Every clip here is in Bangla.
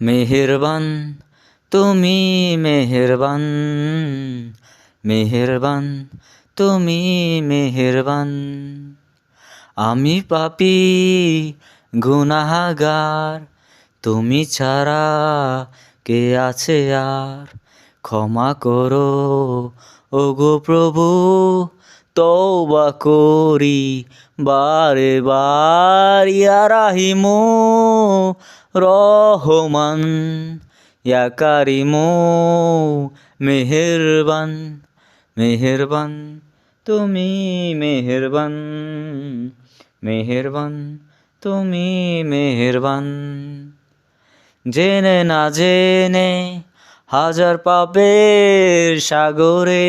মেহেরবান, তুমি মেহেরবান মেহেরবান, তুমি মেহেরবান। আমি পাপি, গুনাহাগার, তুমি ছাড়া কে আছে আর? ক্ষমা করো, ওগো প্রভু। তওবা করি, বারে বার, ইয়া রাহিমু রহমান, ইয়া কারিমু মেহেরবান মেহেরবান, তুমি মেহেরবান মেহেরবান, তুমি মেহেরবান। জেনে না জেনে হাজার পাপের সাগরে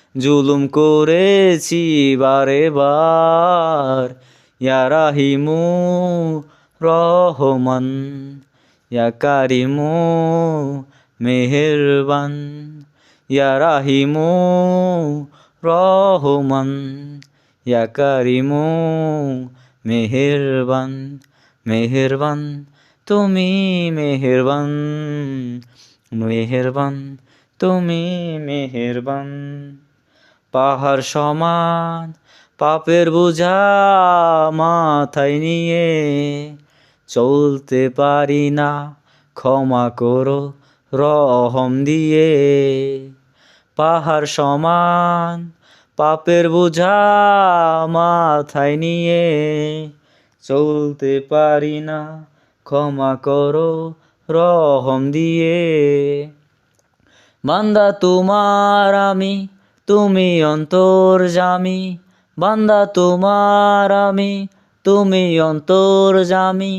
জুলুম করেছি বারে বার। ইয়া রাহিমু রহমান, ইয়া কারিমু মেহেরবান। ইয়া রাহিমু রহমান, ইয়া কারিমু মেহেরবান। মেহেরবান, তুমি মেহেরবান। মেহেরবান, তুমি মেহেরবান। পাহাড় সমান, পাপের বোঝা মাথায় নিয়ে। চলতে পারি না, ক্ষমা করো রহম দিয়ে। পাহাড় সমান, পাপের বোঝা মাথায় নিয়ে। চলতে পারি না, ক্ষমা করো রহম দিয়ে। বান্দা তোমার আমি তুমি অন্তর জামি, বান্দা তোমার আমি। তুমি অন্তর জামি,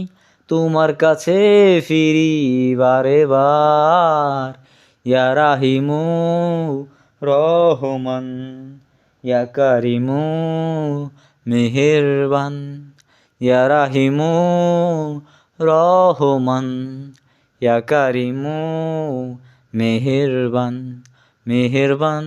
তোমার কাছে ফিরি বারে বার ইয়া রাহিমু রহমান, ইয়া কারিমু মেহেরবান। ইয়া রাহিমু রহমান, ইয়া কারিমু মেহেরবান। মেহেরবান